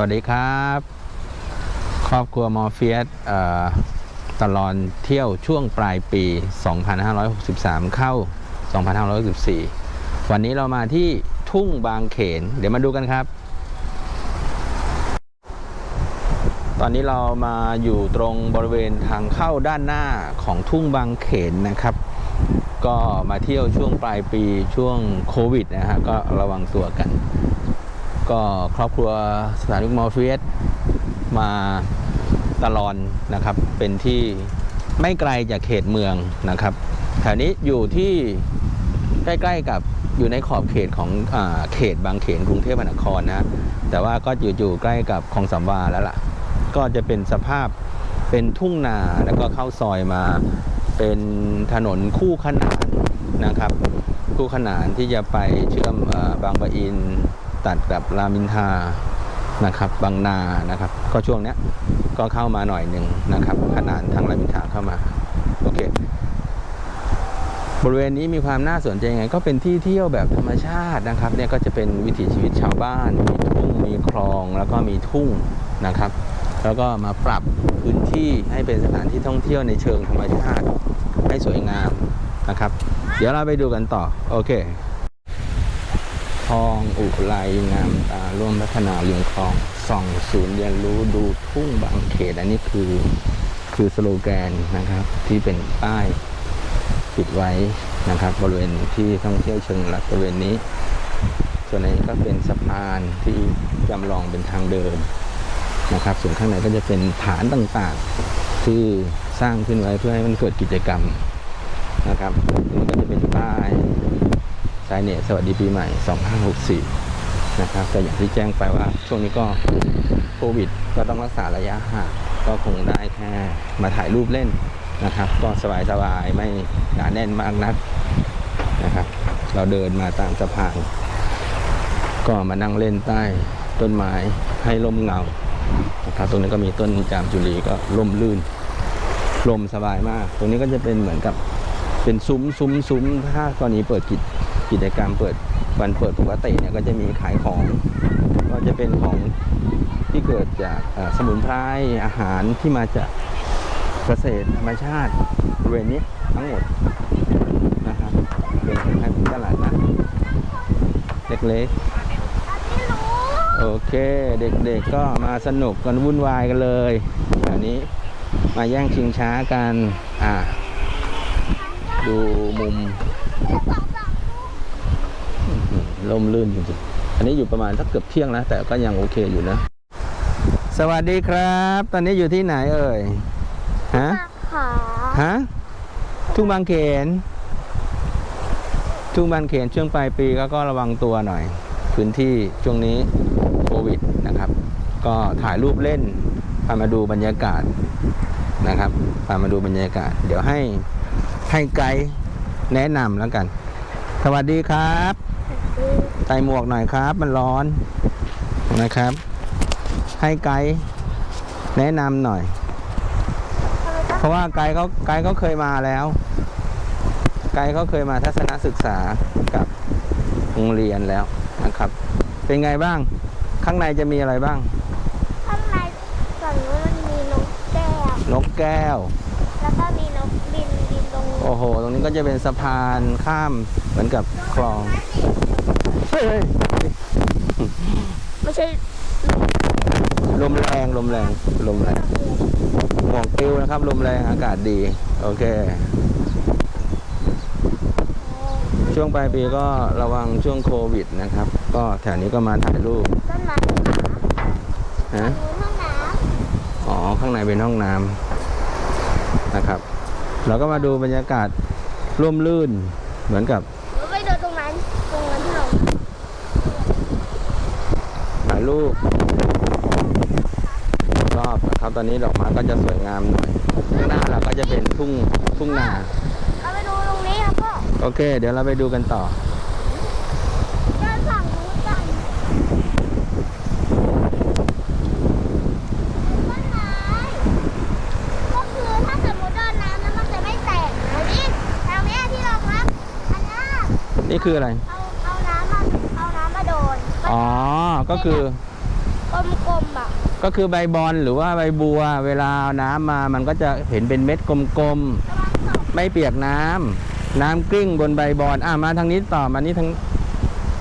วัสดีครับ ครอบครัวมอร์เฟียสตลอดเที่ยวช่วงปลายปี 2563 เข้า 2564 วันนี้เรามาที่ทุ่งบางเขน เดี๋ยวมาดูกันครับ ตอนนี้เรามาอยู่ตรงบริเวณทางเข้าด้านหน้าของทุ่งบางเขนนะครับ ก็มาเที่ยวช่วงปลายปีช่วงโควิดนะฮะก็ระวังตัวกัน ก็ครอบครัวสถานีมอร์เฟียสมาตลอนนะครับ เป็นที่ไม่ไกลจากเขตเมืองนะครับแถวนี้อยู่ที่ใกล้ๆกับอยู่ในขอบเขตของอเขตบางเขนกรุงเทพมหานครนะแต่ว่าก็อยู่อยู่ใกล้กับคลองสามวาแล้วล่ะ ก็จะเป็นสภาพเป็นทุ่งนาแล้วก็เข้าซอยมาเป็นถนนคู่ขนานนะครับ คู่ขนานที่จะไปเชื่อมอบางปะอิน ตัดกับรามินทานะครับบางนานะครับ ก็ช่วงเนี้ยก็เข้ามาหน่อยหนึ่งนะครับ ขนานทางรามินทาเข้ามาโอเคบริเวณนี้มีความน่าสนใจยังไง ก็เป็นที่เที่ยวแบบธรรมชาตินะครับเนี่ยก็จะเป็นวิถีชีวิตชาวบ้าน มีทุ่งมีคลองแล้วก็มีทุ่งนะครับ แล้วก็มาปรับพื้นที่ให้เป็นสถานที่ท่องเที่ยวในเชิงธรรมชาติให้สวยงามนะครับ เดี๋ยวเราไปดูกันต่อโอเค คลอง อุไรงามตาร่วมพัฒนาเรียงคลองส่องศูนย์เรียนรู้ดูทุ่งบางเขต อันนี้คือคือสโลแกนนะครับ ที่เป็นป้ายปิดไว้นะครับ บริเวณที่ท่องเที่ยวเชิงลักบริเวณนี้ ส่วนนี้ก็เป็นสะพานที่จำลองเป็นทางเดินนะครับ ส่วนข้างในก็จะเป็นฐานต่างๆ ที่สร้างขึ้นไว้เพื่อให้มันเกิดกิจกรรมนะครับนี่ก็จะเป็นป้ายายเนตสวัสดีปีใหม่ 2564 นะครับ แต่อย่างที่แจ้งไปว่าช่วงนี้ก็โควิด ก็ต้องรักษาระยะห่างก็คงได้แค่มาถ่ายรูปเล่นนะครับ ก็สบายๆไม่หนาแน่นมากนักนะครับ เราเดินมาตามสะพานก็มานั่งเล่นใต้ต้นไม้ให้ลมเงานะครับตรงนี้ก็มีต้นจามจุลีก็ร่มลื่นลมสบายมาก ตรงนี้ก็จะเป็นเหมือนกับเป็นซุ้มซุ้มซุ้มถ้ากรณีเปิดกิจ กิจกรรมเปิดวันเปิดปกติเนี่ยก็จะมีขายของ ก็จะเป็นของที่เกิดจากสมุนไพรอาหารที่มาจากเกษตรธรรมชาติบริเวณนี้ทั้งหมดนะครับเป็นคล้ายๆตลาดนัดเล็กๆ โอเค เด็กๆก็มาสนุกกันวุ่นวายกันเลยอันนี้มาแย่งชิงช้ากัน อ่า ดูมุม ล่มลื่นจริงๆอันนี้อยู่ประมาณสักเกือบเที่ยงนะแต่ก็ยังโอเคอยู่นะ สวัสดีครับ ตอนนี้อยู่ที่ไหนเอ่ยฮะขาฮะทุ่งบางเขนทุ่งบางเขนช่วงปลายปีก็ก็ระวังตัวหน่อย พื้นที่ช่วงนี้โควิดนะครับ ก็ถ่ายรูปเล่นพามาดูบรรยากาศนะครับพามาดูบรรยากาศ เดี๋ยวให้ให้ไกด์แนะนำแล้วกัน สวัสดีครับ ใส่หมวกหน่อยครับ มันร้อนนะครับ ให้ไกด์แนะนำหน่อย เพราะว่าไกด์เขาไกด์เขาเคยมาแล้ว ไกด์เขาเคยมาทัศนศึกษากับโรงเรียนแล้วนะครับ เป็นไงบ้าง ข้างในจะมีอะไรบ้าง ข้างในฝั่งนู้นมันมีนกแก้วนกแก้ว แล้วก็มีนกบินบินตรงนู้นโอ้โห ตรงนี้ก็จะเป็นสะพานข้ามเหมือนกับคลองเฮ้ยเฮ้ยไม่ใช่ลมแรงลมแรงลมแรงหมวกปลิวนะครับ ลมแรงอากาศดี โอเค ช่วงปลายปีก็ระวังช่วงโควิดนะครับ ก็แถวนี้ก็มาถ่ายรูปต้นไม้ขาฮะนู้นห้องน้อ๋อ ข้างในเป็นห้องน้ำนะครับ เราก็มาดูบรรยากาศร่มรื่นเหมือนกับำแล้วไปเดินตรงนั้นตรงนั้นที่เรา ถ่าย รูปรอบนะครับ ตอนนี้ดอกไม้ก็จะสวยงามหน่อยข้างหน้าเราก็จะเป็นทุ่งทุ่งนา เราไปดูตรงนี้แล้วก็โอเค เดี๋ยวเราไปดูกันต่อ เดินฝั่งนู้นกันต้นไม้ก็คือถ้าสมมติโดนน้ำแล้วมันจะไม่แตกนะนี่ทางเนี้ยที่เราพักอันเนี้ยนี่คืออะไร เอาเอาน้ำมาเอาน้ำมาโดน อ๋อ ก็คือกลมๆอะ ก็คือใบบอลหรือว่าใบบัว เวลาน้ำมามันก็จะเห็นเป็นเม็ดกลมระวังตกๆไม่เปียกน้ำน้ำกลิ้งบนใบบอลอะมาทางนี้ต่อมานี้ทาง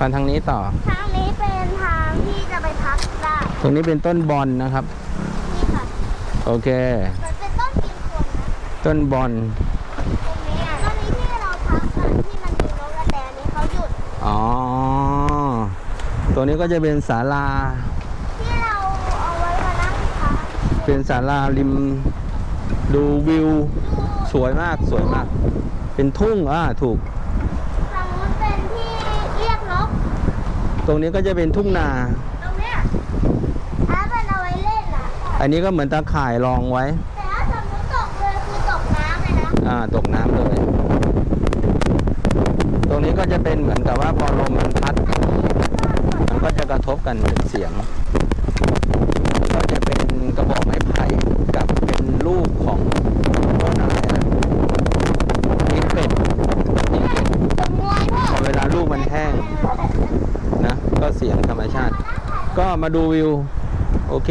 มาทางนี้ต่อ ทางนี้เป็นทางที่จะไปพักได้ตรงนี้เป็นต้นบอลนะครับนี่ค่ะโอเคมันเป็นต้นกินคนนะต้นบอลตรงนี้อะตอนนี้ที่เราพักกันที่มันมีนกกระแตนี้เขาหยุดอ๋อตัวนี้ก็จะเป็นศาลา ที่เราเอาไว้มานั่งพัก เป็นศาลาริมดูวิว สวยมากสวยมาก เป็นทุ่งอ่าถูกทางนู้นเป็นที่เรียกนกตรงนี้ก็จะเป็นทุ่งนา ตรงเนี้ยถ้าเป็นเอาไว้เล่นอะอันนี้ก็เหมือนตาข่ายรองไว้ แต่ถ้าสมมติตกเลยคือตกน้ำเลยนะอ่าตกน้ำเลย ตรงนี้ก็จะเป็นเหมือนกับว่าพอลมมันพัด มันก็จะกระทบกันเป็นเสียง ก็จะเป็นกระบอกไม้ไผ่กับเป็นลูกของต้นอะไรอะอินเป็ดอินเป็ด ตรงงวยพ่อ พอเวลาลูกมันแห้งนะ ก็เสียงธรรมชาติ ก็มาดูวิว โอเค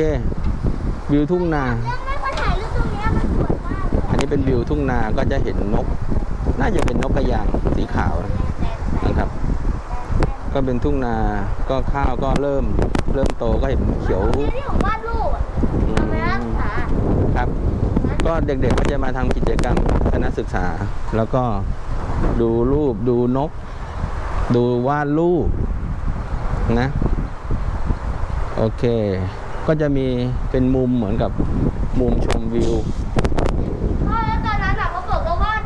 วิวทุ่งนาเรื่องไม่ควรถ่ายรูปตรงเนี้ยมันสวยมากเลยอันนี้เป็นวิวทุ่งนาก็จะเห็นนก น่าจะเป็นนกกระยางสีขาวนะครับ ก็เป็นทุ่งนาก็ข้าวก็เริ่ม เริ่มโตก็เห็นเขียวที่ที่ผมวาดรูปอะเอาไปรักษาครับ ก็เด็กๆก็จะมาทำกิจกรรมคณะศึกษา แล้วก็ดูรูปดูนก ดูวาดรูปนะ โอเค ก็จะมีเป็นมุมเหมือนกับมุมชมวิวพ่อแล้วตอนนั้นอะเขาบอกว่าวาด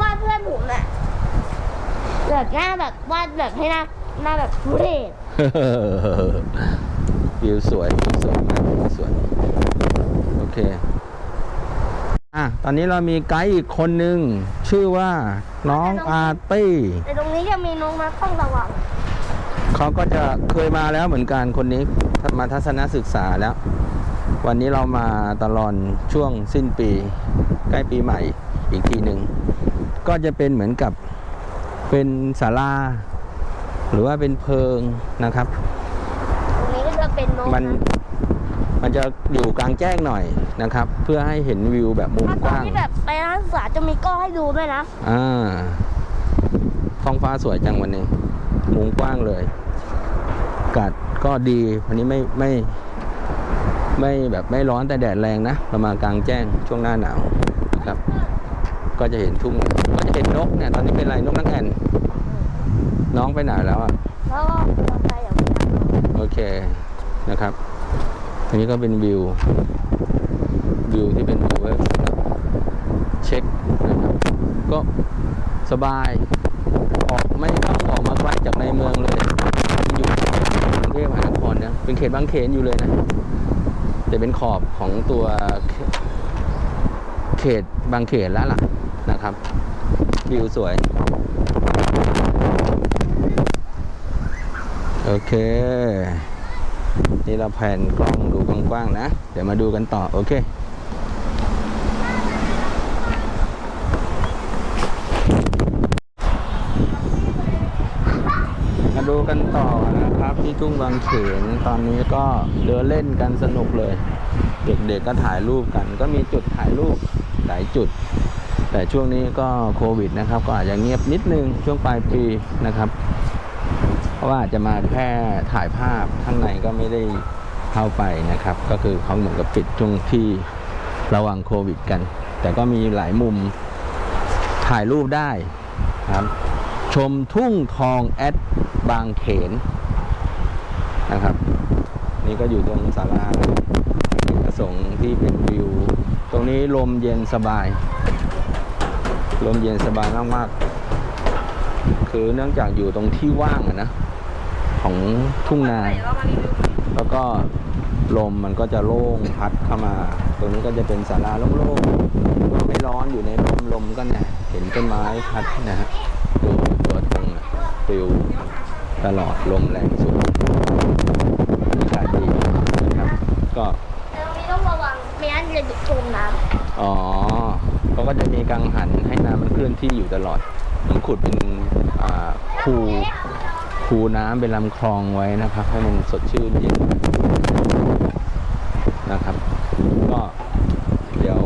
วาดเพื่อนผมอะแบบหน้าแบบวาดแบบให้หน้าหน้าแบบทุเรศวิวสวยวิวสวยมากวิวสวยโอเคอะตอนนี้เรามีไกด์อีกคนหนึ่งชื่อว่าน้องอาร์ตี้แต่ตรงนี้จะมีนกนะต้องระวัง เขาก็จะเคยมาแล้วเหมือนกันคนนี้มาทัศนศึกษาแล้ว วันนี้เรามาตลอดช่วงสิ้นปี ใกล้ปีใหม่อีกทีหนึ่งก็จะเป็นเหมือนกับเป็นศาลาหรือว่าเป็นเพิงนะครับตรงนี้ก็จะเป็นนกมันนะมันจะอยู่กลางแจ้งหน่อยนะครับ เพื่อให้เห็นวิวแบบมุมถ้ากตอนว้างที่แบบไปนักศึกษาจะมีกล้องให้ดูด้วยนะอ่าท้องฟ้าสวยจังวันนี้มุมกว้างเลยอากาศก็ดี วันนี้ไม่ไม่ไม่แบบไม่ร้อนแต่แดดแรงนะเรามากลางแจ้งช่วงหน้าหนาวนะครับ ก็จะเห็นทุ่งก็จะเห็นนกเนี่ยตอนนี้เป็นอะไรนกนักแอ่นน้องไปไหนแล้วอะแล้วก็มอเตอร์ไซค์อย่างนี้โอเคนะครับอันนี้ก็เป็นวิววิวที่เป็นวิวไว้สำหรับเช็คนะครับก็สบายออกไม่ต้องออกมาไกลจากในเมืองเลยอยู่ก รุงเทพมหานครเนี่ยเป็นเขตบางเขนอยู่เลยนะแต่เป็นขอบของตัวเขตบางเขนแล้วล่ะนะครับวิวสวย โอเค นี่เราแผ่นกล้องดูกว้างๆนะ เดี๋ยวมาดูกันต่อ โอเค มาดู กันต่อนะครับที่ทุ่งบางเขนตอนนี้ก็เดินเล่นกันสนุกเลย เด็กๆก็ถ่ายรูปกัน ก็มีจุดถ่ายรูปหลายจุด แต่ช่วงนี้ก็โควิดนะครับ ก็อาจจะเงียบนิดนึงช่วงปลายปีนะครับ เพราะว่าอาจจะมาแค่ถ่ายภาพข้างในก็ไม่ได้เข้าไปนะครับ ก็คือเขาเหมือนกับปิดช่วงที่ระวังโควิดกัน แต่ก็มีหลายมุมถ่ายรูปได้ครับ ชมทุ่งทองแอดบางเขนนะครับ นี่ก็อยู่ตรงศาลาประสงค์ที่เป็นวิว ตรงนี้ลมเย็นสบาย ลมเย็นสบายมากๆ คือเนื่องจากอยู่ตรงที่ว่างอะนะ ของทุ่งนาแล้วก็ลมมันก็จะโล่งพัดเข้ามา ตรงนี้ก็จะเป็นศาลาโล่งๆก็ไม่ร้อนอยู่ในลมลมก็เนี่ยเห็นต้นไม้พัดนะฮะดูตัวตรงอะปลิว ตลอดลมแรงสุดอากาศดีนะครับ ก็แต่ตรงนี้ต้องระวังไม่งั้นจะจมน้อ๋อเขาก็จะมีกังหันให้น้ำมันเคลื่อนที่อยู่ตลอดเหมือนขุดเป็นอ่าคูคูน้ำเป็นลำคลองไว้นะครับ ให้มันสดชื่นเย็นนะครับ ก็เดี๋ยว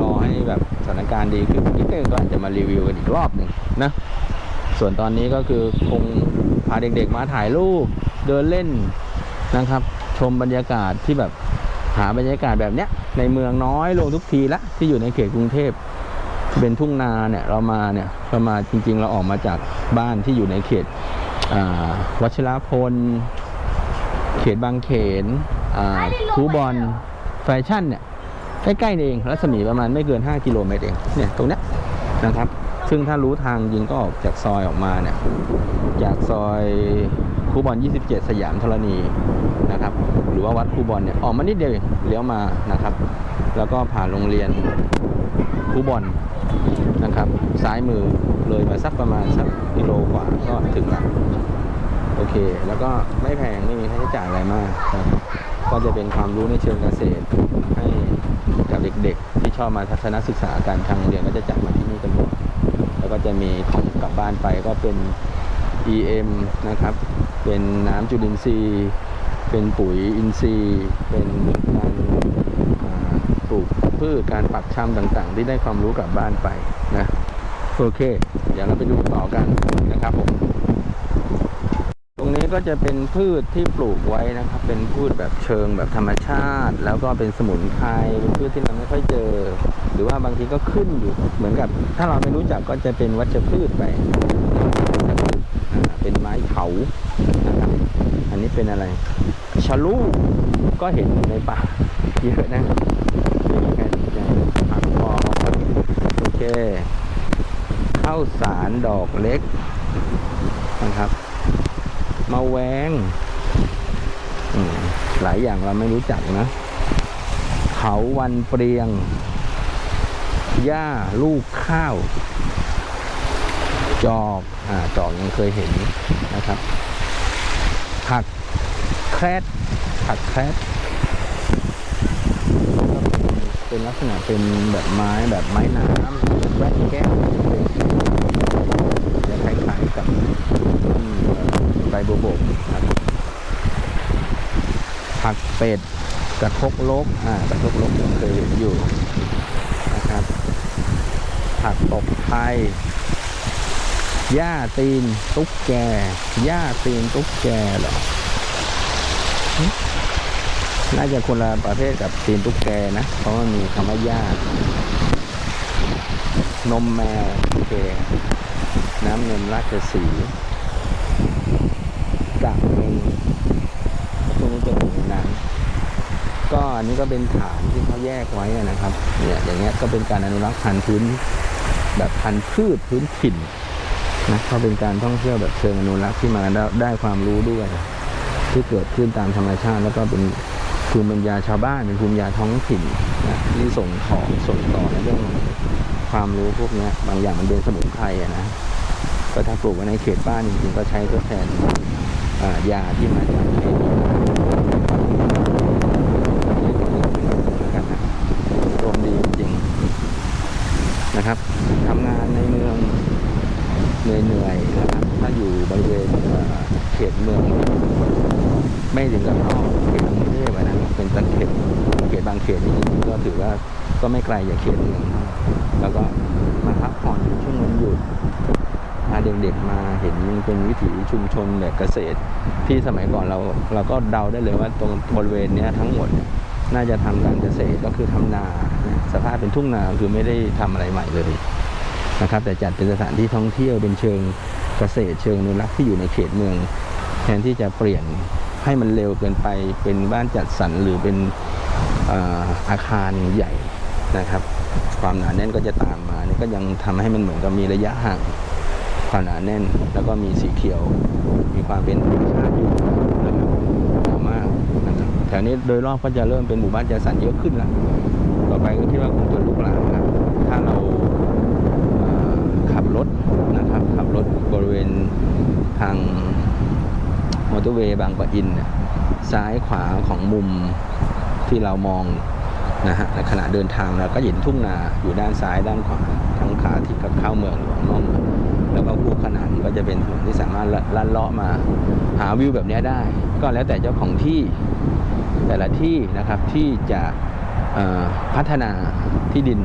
รอให้แบบสถานการณ์ดีขึ้นนิดนึงก็อาจจะมารีวิวกันอีกรอบหนึ่งนะ ส่วนตอนนี้ก็คือคง พาเด็กๆมาถ่ายรูปเดินเล่นนะครับ ชมบรรยากาศที่แบบหาบรรยากาศแบบเนี้ยในเมืองน้อยลงทุกทีละที่อยู่ในเขตกรุงเทพเป็นทุ่งนาเนี่ยเรามาเนี่ยเรามาจริง ๆ เราออกมาจากบ้านที่อยู่ในเขตวัชรพล เขตบางเขนคูบอลแฟชั่นเนี่ยใกล้ๆเองรัศมีประมาณไม่เกิน 5 กิโลเมตรเองเนี่ยตรงเนี้ยนะครับ ซึ่งถ้ารู้ทางจริงก็ออกจากซอยออกมาเนี่ย จากซอยคูบอล 27 สยามธรณีนะครับ หรือว่าวัดคูบอลเนี่ยออกมานิดเดียวเลี้ยวมานะครับ แล้วก็ผ่านโรงเรียนคูบอลนะครับ ซ้ายมือเลยมาสักประมาณสักกิโลกว่าก็ถึงละโอเค แล้วก็ไม่แพงไม่มีค่าใช้จ่ายอะไรมากครับก็จะเป็นความรู้ในเชิงเกษตรให้กับเด็กๆ ที่ชอบมาทัศนศึกษากันทางเรียนก็จะจัดมาที่นี่กันหมด ก็จะมีของกลับบ้านไปก็เป็น EM นะครับ เป็นน้ำจุลินทรีย์ เป็นปุ๋ยอินทรีย์ เป็นการปลูกพืชการปักชำต่างๆ ที่ได้ความรู้กลับบ้านไปนะ โอเค เดี๋ยวเราไปดูต่อกันนะครับผม ก็จะเป็นพืชที่ปลูกไว้นะครับ เป็นพืชแบบเชิงแบบธรรมชาติ แล้วก็เป็นสมุนไพรเป็นพืชที่เราไม่ค่อยเจอ หรือว่าบางทีก็ขึ้นอยู่เหมือนกับ ถ้าเราไม่รู้จักก็จะเป็นวัชพืชไป เป็นไม้เถานะครับอันนี้เป็นอะไรชะลูก็เห็นในป่าเยอะนะม่มีใครสนใจผักพอโอเคข้าวสารดอกเล็กนะครับ มาแวงหลายอย่างเราไม่รู้จักนะ เขาวันเปรียง หญ้าลูกข้าว จอกอ่าจอกยังเคยเห็นนะครับ ผักแครดผักแครดเป็นลักษณะเป็นแบบไม้แบบไม้น้ำแว่นแก้วจะคล้ายๆกับ บโบวบกครับผักเป็ดกระทกลกอ่ากระทกลกผมเคยเห็นอยู่นะครับ ผักตบไทยหญ้าตีนตุ๊กแกหญ้าตีนตุ๊กแกเหรอน่าจะคนละประเภทกับตีนตุ๊กแกนะ เพราะมันมีคำว่าหญ้านมแมวโอเค น้ำนมราชสี ห์กากเงินพวกนี้จะอยู่ในนั้นก็อันนี้ก็เป็นฐานที่เขาแยกไว้นะครับเนี่ยอย่างเงี้ยก็เป็นการอนุรักษ์พันธุ์พื้น แบบพันธุ์พืชพื้นถิ่นนะก็เป็นการท่องเที่ยวแบบเชิงอนุรักษ์ที่มาได้ได้ความรู้ด้วย ที่เกิดขึ้นตามธรรมชาติ แล้วก็เป็นภูมิปัญญาชาวบ้านเป็นภูมิปัญญาท้องถิ่นนะที่ส่งของส่งต่อในเรื่องความรู้พวกนี้บางอย่างมันเป็นสมุนไพรนะก็ถ้าปลูกไว้ในเขตบ้านจริงๆก็ใช้ทดแทน ยาที่มาจากเคมีกันนะรวมดีจริงนะครับทำงานในเมืองเหนื่อยๆนะครับ ถ้าอยู่บริเวณเขตเมือง ไม่ถึงกับนอกเขตกรุงเทพอะนะเป็นตันเขตเขตบางเขตนี่ก็ถือว่าก็ไม่ไกลจากเขตเมืองแล้วก็มาพักผ่อนช่วงวันหยุด พาเด็กๆมาเห็นเป็นวิถีชุมชนแบบเกษตร ที่สมัยก่อนเราเราก็เดาได้เลยว่าตรงบริเวณนี้ทั้งหมดน่าจะทำการเกษตรก็คือทำนานะสภาพเป็นทุ่งนาคือไม่ได้ทำอะไรใหม่เลยนะครับ แต่จัดเป็นสถานที่ท่องเที่ยวเป็นเชิงเกษตรเชิงอนุรักษ์ที่อยู่ในเขตเมือง แทนที่จะเปลี่ยนให้มันเร็วเกินไปเป็นบ้านจัดสรรหรือเป็นอาคารใหญ่นะครับ ความหนาแน่นก็จะตามมานี่ก็ยังทำให้มันเหมือนกับมีระยะห่าง ความหนาแน่น แล้วก็มีสีเขียว มีความเป็นธรรมชาติอยู่นะครับเหมามากนะครับแถวนี้โดยรอบก็จะเริ่มเป็นหมู่บ้านจัดสรรเยอะขึ้นละต่อไปก็คิดว่าคงจะลุกลามนะถ้าเราขับรถนะครับขับรถบริเวณทางมอเตอร์เวย์บางปะอินเนี่ยซ้ายขวาของมุมที่เรามองนะฮะในขณะเดินทางเราก็เห็นทุ่งนาอยู่ด้านซ้ายด้านขวาทั้งขาที่กับเข้าเมืองหรือออกนอกเมือง แล้วก็คู่ขนานก็จะเป็นถนนที่สามารถลัดเลาะมาหาวิวแบบนี้ได้ ก็แล้วแต่เจ้าของที่แต่ละที่นะครับที่จะพัฒนาที่ดิน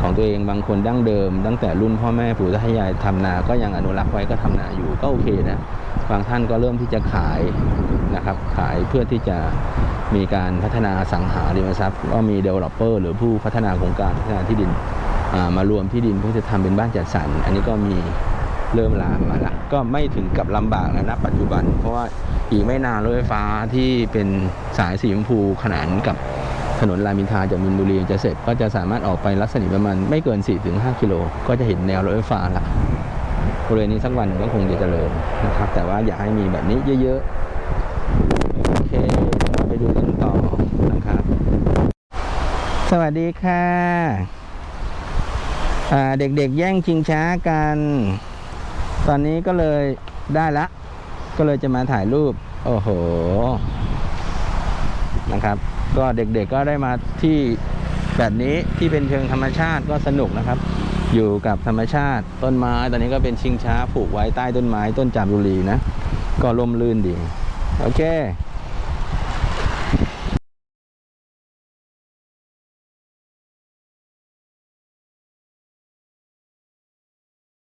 ของตัวเองบางคนดั้งเดิม ตั้งแต่รุ่นพ่อแม่ปู่ตายายทำนา ก็ยังอนุรักษ์ไว้ก็ทำนาอยู่ก็โอเคนะบางท่านก็เริ่มที่จะขายนะครับขายเพื่อที่จะมีการพัฒนาสังหาริมทรัพย์ก็มี developer หรือผู้พัฒนาโครงการพัฒนาที่ดิน มารวมที่ดินเพื่อจะทำเป็นบ้านจัดสรร อันนี้ก็มีเริ่มลามมาละก็ไม่ถึงกับลำบากแล้วนะปัจจุบัน เพราะว่าอีกไม่นานรถไฟฟ้าที่เป็นสายสีชมพูขนานกับถนนรามอินทราจากมินบุรีจะเสร็จก็จะสามารถออกไปลักษณะประมาณไม่เกิน 4-5 กิโล ก็จะเห็นแนวรถไฟฟ้าละบริเวณนี้สักวันก็คงจะเจริญนะครับ แต่ว่าอยากให้มีแบบนี้เยอะๆ โอเคไปดูกันต่อนะครับ สวัสดีค่ะ เด็กๆแย่งชิงช้ากัน ตอนนี้ก็เลยได้ละ ก็เลยจะมาถ่ายรูป โอ้โห นะครับ ก็เด็กๆก็ได้มาที่แบบนี้ที่เป็นเชิงธรรมชาติก็สนุกนะครับ อยู่กับธรรมชาติต้นไม้ ตอนนี้ก็เป็นชิงช้าผูกไว้ใต้ต้นไม้ต้นจามจุรีนะ ก็ร่มรื่นดี โอเค